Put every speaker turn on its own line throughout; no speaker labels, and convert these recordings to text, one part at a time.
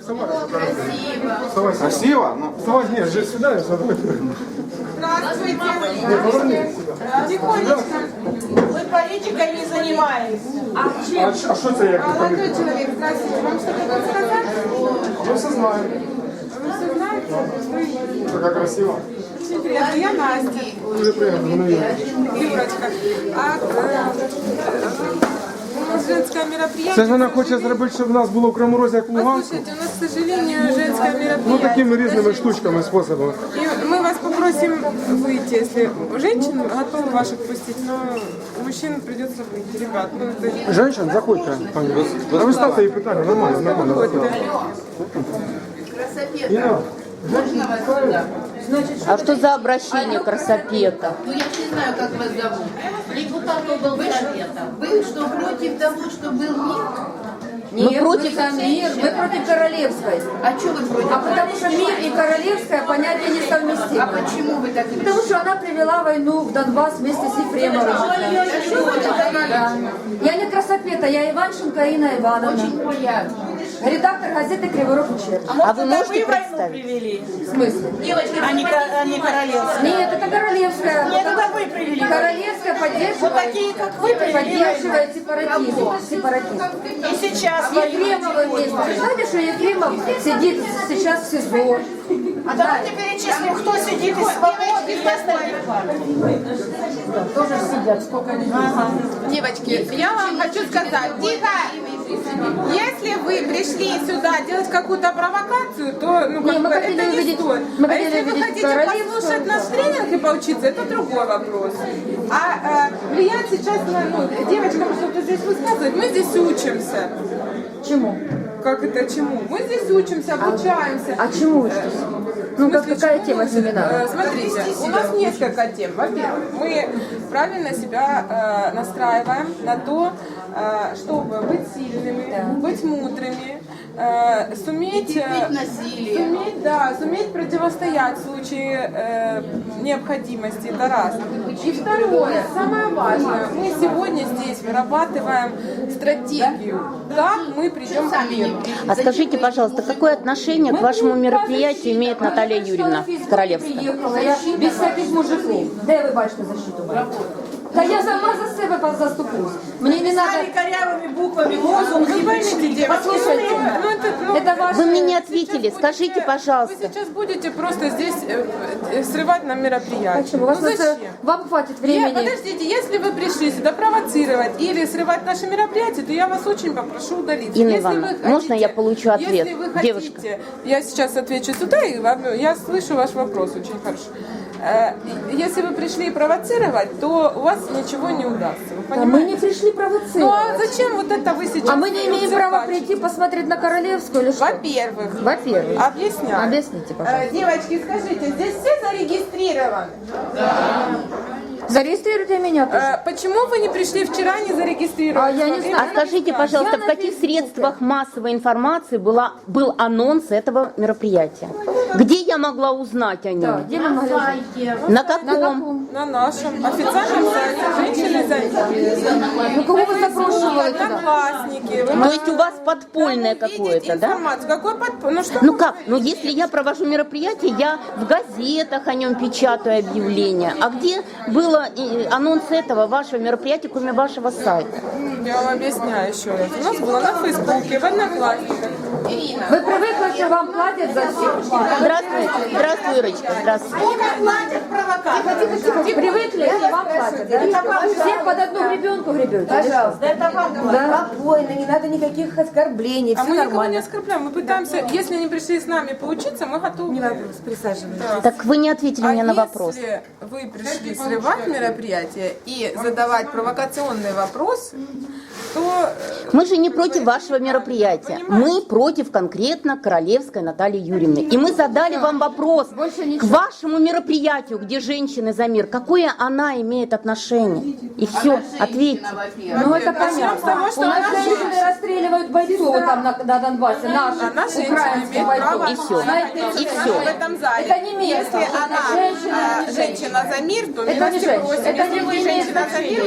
Вставай,
Красиво? Ну,
вставай, нет, же сюда, я забыл. Сюда.
Тихонечко. Вы политикой не занимаетесь.
А ш- а что это я
Молодой человек, здравствуйте. Вам что-то подсказать?
Мы все знаем.
Вы все знаете?
Какая красиво.
Очень приятно. Я Настя.
Уже приятно, ну, я.
Юрочка. А э, у нас женское
Це
мероприятие.
ж вона хоче зробити, щоб в нас було в Кривому Розі, як в Луганську.
Послушайте, у нас, к сожалению, женское
Ну,
мероприятие.
такими різними штучками, способами.
И мы вас попросим выйти, если женщин готовы ваших пустить, но мужчин придется выйти. Ребят, ну это...
Женщин, заходьте, пані. А ви ставте їй питання, нормально, нормально.
а что за обращение красопета?
Ну, я не знаю, как вас зовут. Депутат облсовета. Вы что, против того, что был мир?
Мы против...
мир, мы против королевской.
А что вы против?
А потому что мир и королевская понятия
А
несовместимы.
почему вы так решили?
Потому что она привела войну в Донбасс вместе с Ефремовым. Да. Я не красопета, я Иванченко Инна Ивановна.
Очень приятно.
Редактор газеты Кривой Рог Ущерб.
А вы можете представить?
привели?
В смысле?
А не, а не королевская.
Нет, это королевская.
Нет, это вы привели.
Королевская поддерживает,
Вот такие, как вы, привели
поддерживает сепаратизм. сепаратизм.
И сейчас
С Ефремовым вместе. Знаете, что Ефремов сидит сейчас в СИЗО?
А давайте перечислим, кто сидит из свободы и остальных.
Тоже сидят. Сколько они
Девочки, я вам хочу сказать, тихо! Если вы пришли сюда делать какую-то провокацию, то ну, как
Не, мы
бы, это не
увидеть-
стоит.
мы
а если вы хотите послушать наш тренинг и поучиться, это другой вопрос. А э, влиять сейчас на ну, девочкам что-то здесь высказывать, мы здесь учимся.
Чему?
Как это чему? Мы здесь учимся, обучаемся.
А чему что? Ну, как, какая тема семинара?
Э, Смотрите, у нас несколько тем. Во-первых, мы правильно себя э, настраиваем на то, э, чтобы быть сильными, быть мудрыми, э, суметь, э, суметь, да, суметь противостоять в случае э, необходимости. Это раз. И второе, самое важное, мы сегодня здесь вырабатываем стратегию, как мы придем к миру.
А скажите, пожалуйста, какое отношение к вашему мероприятию имеет Наталья Юрьевна Королевская?
Я без всяких мужиків. Де ви бачите защиту? Та я сама за себе заступлюсь. Мені не надо...
корявыми буквами лозунг.
Вы поймите,
Послушайте,
ну, это,
ваше...
Вы мне не ответили. Скажите,
Вы
пожалуйста.
сейчас будете просто здесь э, э, срывать нам мероприятие.
Почему? Вас
ну
на
зачем?
Вам хватит
Я-
времени.
подождите, если вы пришли сюда провоцировать или срывать наши мероприятия, то я вас очень попрошу удалиться.
Инна
Если
Ивановна,
вы
можно я получу ответ?
Если вы
Девушка.
хотите, я сейчас отвечу сюда, и вам- я слышу ваш вопрос очень хорошо. Э, Если вы пришли провоцировать, то у вас ничего не удастся. Вы
А мы
понимаете?
не пришли
Ну а
провоцировать.
зачем вот это вы сейчас?
А мы не имеем права прийти посмотреть на Королевскую или что?
Во-первых,
Во-первых.
объясняю.
Объясните, пожалуйста.
Э, Девочки, скажите, здесь все зарегистрированы?
Зарегистрируйте меня тоже.
Э, Почему вы не пришли вчера, не зарегистрировались?
А я не знаю.
А скажите, пожалуйста,
Я
в каких средствах массовой информации была, был анонс этого мероприятия? Где я могла узнать о
Да,
нем?
где мы могли узнать?
На
На
каком?
На нашем официальном сайте «Женщины за
Ну, кого вы запрошивали туда?
Одноклассники. Вы
То есть у вас подпольное какое-то, да?
информацию. Какой подпольный? Ну что
Ну
вы
как? Ну если я провожу мероприятие, я в газетах о нем печатаю объявления. А где было э, анонс этого вашего мероприятия, кроме вашего сайта?
Я вам объясняю еще раз. У нас было на Фейсбуке, в Одноклассниках.
Вы привыкли, что вам платят за все?
Здравствуй, здравствуй, Ирочка, здравствуй.
Привыкли, что вам платят, да? Всех под одну гребенку гребете?
Пожалуйста, это вам спокойно, не надо никаких оскорблений,
А
все
мы никого не
нормально.
оскорбляем. Мы пытаемся, если они пришли с нами поучиться, мы готовы.
Не вопрос, присаживайтесь.
Так вы не ответили
А
мне на вопрос.
если вы пришли срывать мероприятие и задавать провокационные вопросы, то э,
Мы же не против вашего мероприятия. Мы против конкретно Королевской Натальи Юрьевны. И мы задали вам вопрос
Больше
к вашему мероприятию, где женщины за мир. Какое она имеет отношение? И все, ответьте.
Ну это
с того,
понятно.
что
У нас женщины расстреливают бойцов там на, на Донбассе, наших,
Она женщина имеет
бойцов.
И.
Знаете,
И всё.
в этом зале.
Это не место.
Если она
Женщина,
а,
не
женщина за мир, то
Это не женщина. Это не
женщина за мир,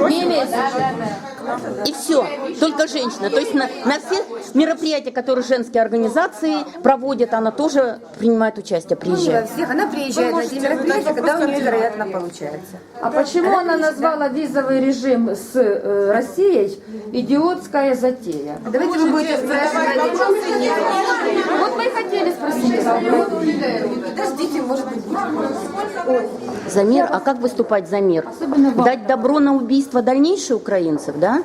мы
Не имеет.
И все, только женщина. То есть на, на все мероприятия, которые женские организации проводят, она тоже принимает участие,
Не во
приезжает.
всех. Она приезжает на эти мероприятия, когда у нее, вероятно, получается.
А почему она назвала визовый режим с э, Россией идиотская затея?
Давайте вы будете спрашивать.
Вот мы и хотели спросить.
Подождите, может быть, будет.
За мир, а как выступать за мир? Дать добро на убийство дальнейших украинцев, да?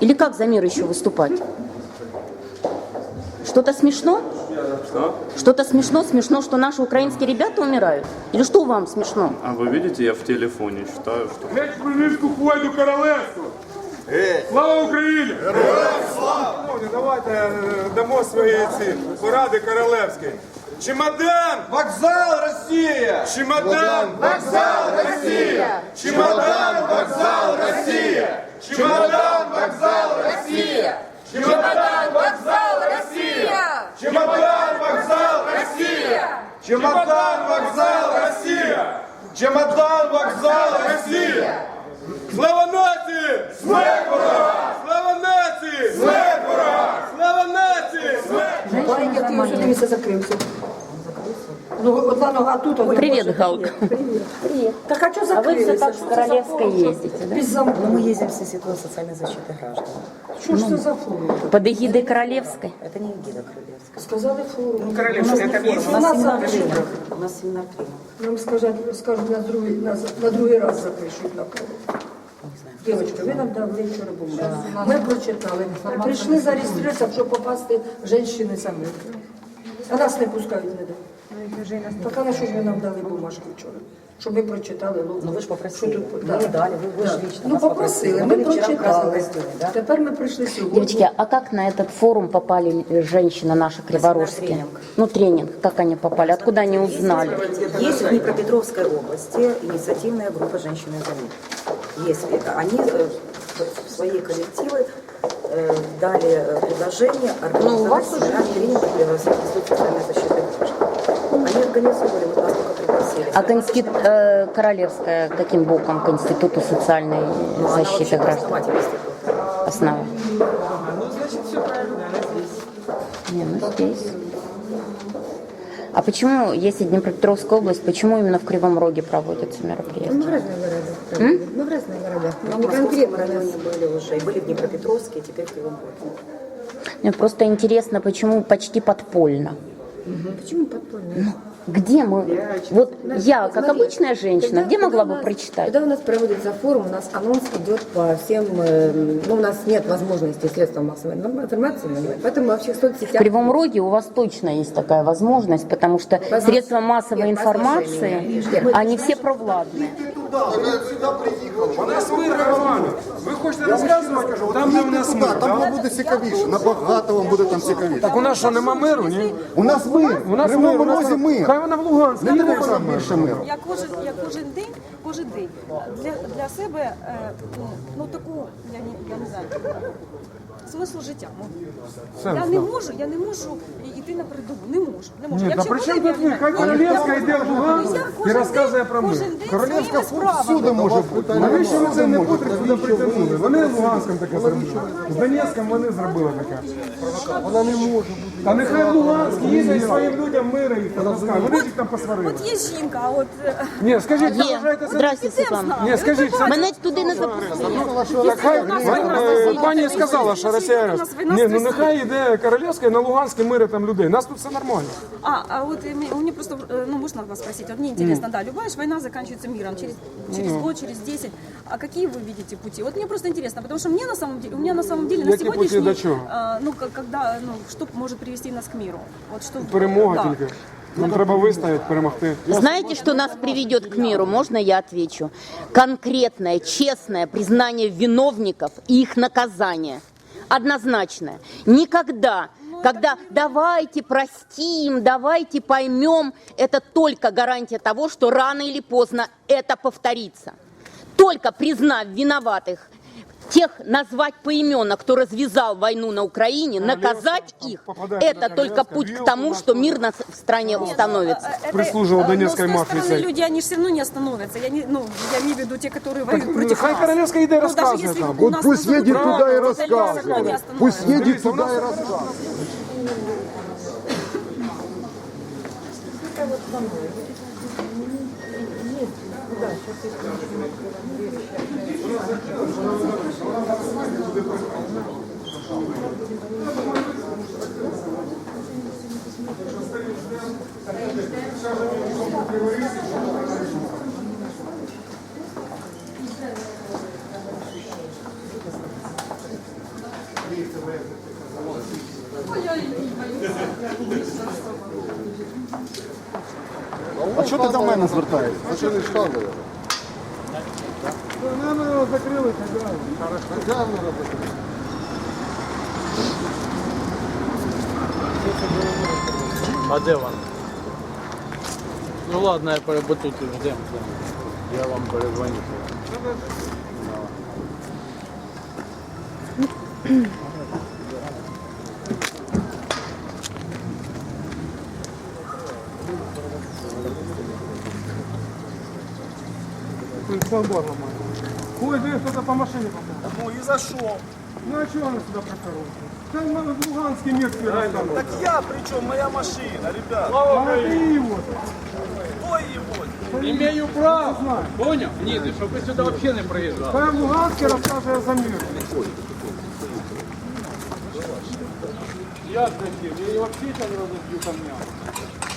Или как за мир еще выступать? Что-то смешно? Что-то смешно? Смешно, что наши украинские ребята умирают? Или что вам смешно?
А вы видите, я в телефоне считаю, что...
Геть Хмельницьку хвойду королевству! Слава Україні! Слава! Давайте е, дамо свої ці поради королевські. Чемодан! Вокзал Росія! Чемодан! Вокзал Росія! Чемодан! Вокзал Росія! Чемодан! Вокзал Росія! Чемодан! Вокзал Росія! Чемодан! Вокзал Росія! Чемодан! Вокзал Росія! Чемодан! Вокзал Росія! Слава нації! Смерть ворога! Слава нації! Смерть ворога! Слава нації!
Маленький ти вже місце закрився. Ну, одна нога тут, а
Привет, Галка.
Так а что
А вы все
закрылись?
так с Королевской ездите, да?
Без замка.
Мы ездим в Институт социальной защиты граждан.
Что ж это за форум?
Под эгидой Королевской.
Это не гида Королевская.
Сказали форум.
У нас семинар
запишуть.
тренеров. У нас семинар тренеров.
Нам скажуть, скажуть на другий, на, на другий раз запишуть на кого. Дівчатка, ви нам дали вчора бумагу. Ми прочитали. Прийшли зареєструватися, щоб попасти жінки самі. А нас не пускають ніде. Так а на що ж ви нам дали бумажку вчора? Щоб ми прочитали. Ну,
вы ж попросили.
Що тут?
Ну, не дали, вы- вы ж лично
Ну,
нас
попросили,
попросили.
ми
Были вчера в красном
прочитали.
костюме, да?
Тепер ми прийшли сьогодні.
Девочки, а как на этот форум попали женщины наши криворожские?
тренинг.
Ну, тренинг, как они попали? Откуда они узнали?
Есть в Днепропетровской области инициативная группа «Женщины за мир». Есть. это. Они э, в свои коллективы э, дали э, предложение организовать семинар тренинга для социальной защиты. Они организовали, вот нас только пригласили.
А констит, э, Королевская каким боком к Институту социальной
Ну, она
защиты
вообще
граждан?
основатель института.
Основа.
Ну, значит, все правильно, она здесь.
Не, ну здесь. А почему, если Днепропетровская область, почему именно в Кривом Роге проводятся мероприятия?
Ну, в разные города. Ну, в разные города.
Мы в
Не конкретно.
районе были уже, и были в Днепропетровске, и теперь в Кривом Роге.
Мне просто интересно, почему почти подпольно?
Почему подпольная?
Ну, Где мы? Вот я, как обычная женщина, где могла бы прочитать?
Когда у нас проводится форум, у нас анонс идет по всем, э, ну, у нас нет возможности средств массовой информации, нанимать, поэтому во всех
В
соцсетях
Кривом Роге у вас точно есть такая возможность, потому что средства массовой
Нет, послушай
информации,
меня.
они все провладные.
У нас мир, Романа. Ви хочете розказувати? Там, де у нас мир.
Там вам буде цікавіше, набагато вам буде там цікавіше.
Так у нас що, нема миру, ні?
У нас мир,
У нас
в
мир, у
Кривому
нас
Розі мир.
Хай вона в Луганську.
Не треба нам більше миру.
Я кожен, я кожен день, кожен день для, для себе е, ну, ну таку, я не, я не знаю, смисл життя. Ну, я не можу, я не можу йти на передову, не можу. Не можу.
Ні,
я
та при чому тут ви? Хай Королевська йде в Луганськ і розказує про.
Кожен
Королевська всюди може бути.
Навіщо вони не потрібно сюди притягнули? Вони з Луганськом таке зробили. З Донецьком вони зробили таке.
Вона не може бути.
Та нехай в Луганськ їздять своїм людям мира їх там розказують. Вони ж їх там посварили.
От є жінка, а от е,
Ні, скажіть, ви вважаєте це?
Здрасте, Світлана.
Ні, скажіть, це
Мене туди не запустили.
Так хай е, пані сказала, що Росія. Ні, ну нехай йде Королевська і на Луганське мири там людей. Нас тут все нормально.
А, а вот мне- у меня просто, э, ну, можно вас спросить, вот мне интересно, да, любая же война заканчивается миром через, через год, через 10. А какие вы видите пути? Вот мне просто интересно, потому что мне на самом деле, у меня на самом деле на
Какие пути
сегодняшний,
до чего?
э, ну, как- когда, ну, что может привести нас к миру? Вот что,
Перемога
да.
тільки. Нам треба вистояти, перемогти.
Знаете, что нас приведет к миру? Можно я отвечу? Конкретное, честное признание виновников и их наказание. Однозначное. Никогда, когда давайте простим, давайте поймем, это только гарантия того, что рано или поздно это повторится. Только признав виноватых тех назвать поименно, кто развязал войну на Украине, наказать их, это только путь к тому, что мир на- в стране установится.
Прислуживал
э,
донецкой
но с той
мафии.
люди, они все равно не остановятся. Я, не, ну, я имею в виду те, которые воюют
Так,
против
хай
нас.
Королевская идея
Ну, даже
рассказывает нам.
Вот
нас
пусть едет туда и
то это люди
рассказывает.
всё равно не
Пусть
остановятся.
едет туда и А що ти до мене звертаєшся? А що не?
Наверное, закрыли хозяин.
Хазяїна робити.
А де вона? Ну ладно, я перебу тут ждем. Я вам перезвоню.
Свободно, мать. Ой, да кто-то по машине попал.
Ну і за що?
Ну а чего она сюда прокорол? Там надо в Луганский мир тебе рассказывать.
Так я при чому? Моя машина, ребят.
А ты его.
Хто її возить?
Имею право. Понял? Ні, ти щоб ви сюди взагалі не приїжджали.
Хай в Луганске расскажет за мир.
Я зачем? Я її взагалі там розб'ю камня.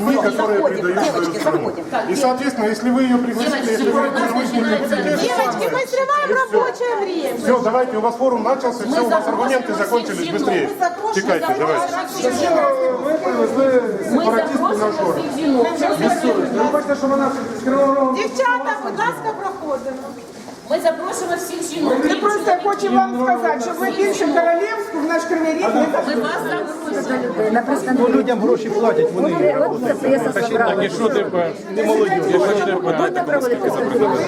Мы, которые Девочки, заходим.
И, соответственно, если вы ее пригласили, если вы
Девочки, мы срываем рабочее время.
Все, давайте, у вас форум начался, все, у вас аргументы закончились быстрее. Текайте, давайте.
Вы привезли сепаратистку на шор. Ви хочете, щоб вона з кривого рогу...
Дівчата, будь ласка, проходимо.
Ми запрошуємо всіх жінок.
Ми просто хочемо вам сказати, що ви більше королівську в наш кривий ріг не
Ми вас запрошуємо.
На пресс-конференции.
Людям гроші платять, вони.
Пресса собрала.
І що тепер? Не молодь.
Будете проводить пресс-конференцию?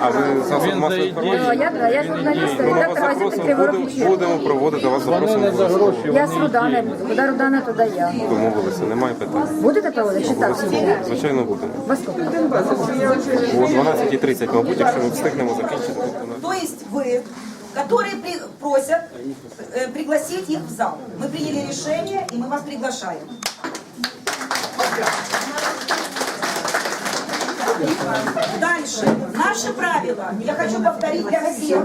А ви засоб масової.
Ну, я, да, я журналист, редактор газеты Кривой
будемо проводити вас
Вони за гроші.
Я з Рудана. Куди Рудана, туди я.
Домовилися, немає питань.
Будете проводити? Чи так?
Звичайно, будемо.
Во сколько?
О 12.30, мабуть, якщо ми встигнемо закінчити. то
есть вы, которые при- просят э, пригласить их в зал. Мы приняли решение, и мы вас приглашаем. Дальше. Наши правила. Я хочу повторить для всех.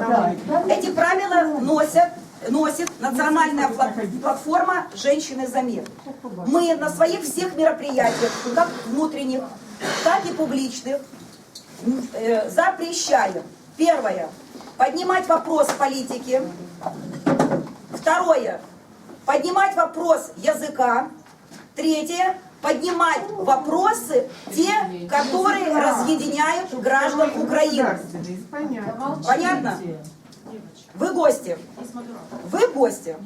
Эти правила носят носит национальная пла- платформа «Женщины за мир». Мы на своих всех мероприятиях, как внутренних, так и публичных, запрещаем. Первое. Поднимать вопрос политики. Второе. Поднимать вопрос языка. Третье. Поднимать вопросы, те, которые разъединяют граждан Украины. Понятно? Вы гости. Вы гости.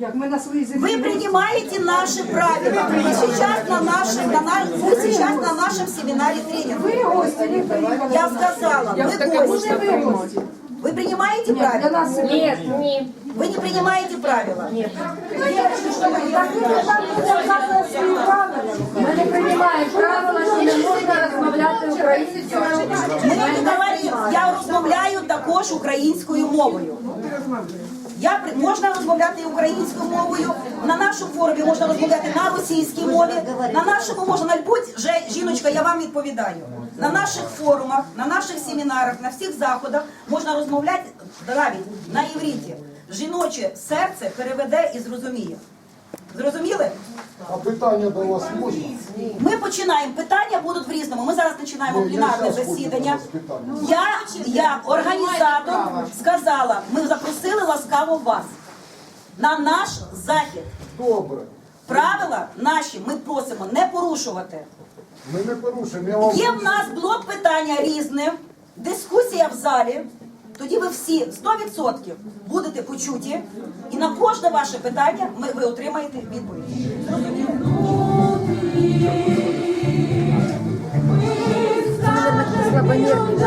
Вы принимаете наши правила. Вы сейчас на нашем, на на- вы сейчас на нашем семинаре тренинга. Я сказала, вы гости. Вы принимаете правила?
Нет, нет.
Вы не принимаете правила? Нет.
Ми не приймаємо правила, що не можна розмовляти українською.
Ми не говоримо, я розмовляю також українською мовою. Я при- можна розмовляти українською мовою. На нашому форумі можна розмовляти на російській мові. На нашому можна на будь жіночка, я вам відповідаю. На наших форумах, на наших семінарах, на всіх заходах можна розмовляти навіть на івриті. Жіноче серце переведе і зрозуміє. Зрозуміли?
А питання до вас можна?
Ми починаємо. Питання будуть в різному. Ми зараз починаємо пленарне засідання.
питання.
Я, організатор, сказала, ми запросили ласкаво вас на наш захід.
Добре.
Правила наші ми просимо не порушувати.
Ми не порушуємо. Я вам
Є в нас блок питання різне, дискусія в залі. Тоді ви всі 100% будете почуті, і на кожне ваше питання ми, ви отримаєте відповідь.
Слабонервный,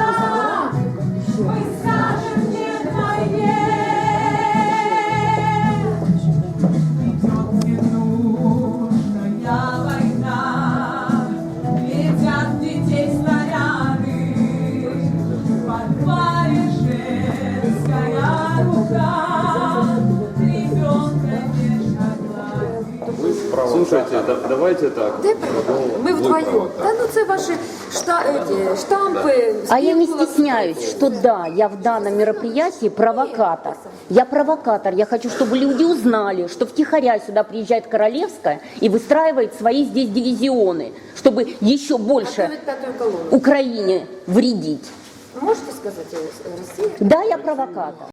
Слушайте, да- давайте так.
Де провокатор? Ми вдвоєм. Та ну це ваші шта, эти, штампи.
А я не
спілкуватися.
стесняюсь, что да, я в данном мероприятии провокатор. Я провокатор. Я хочу, чтобы люди узнали, что втихаря сюда приезжает Королевская и выстраивает свои здесь дивизионы, чтобы еще больше
Готовить пятую колонну.
Украине вредить.
Можете сказать, э, Россия?
Да, я провокатор.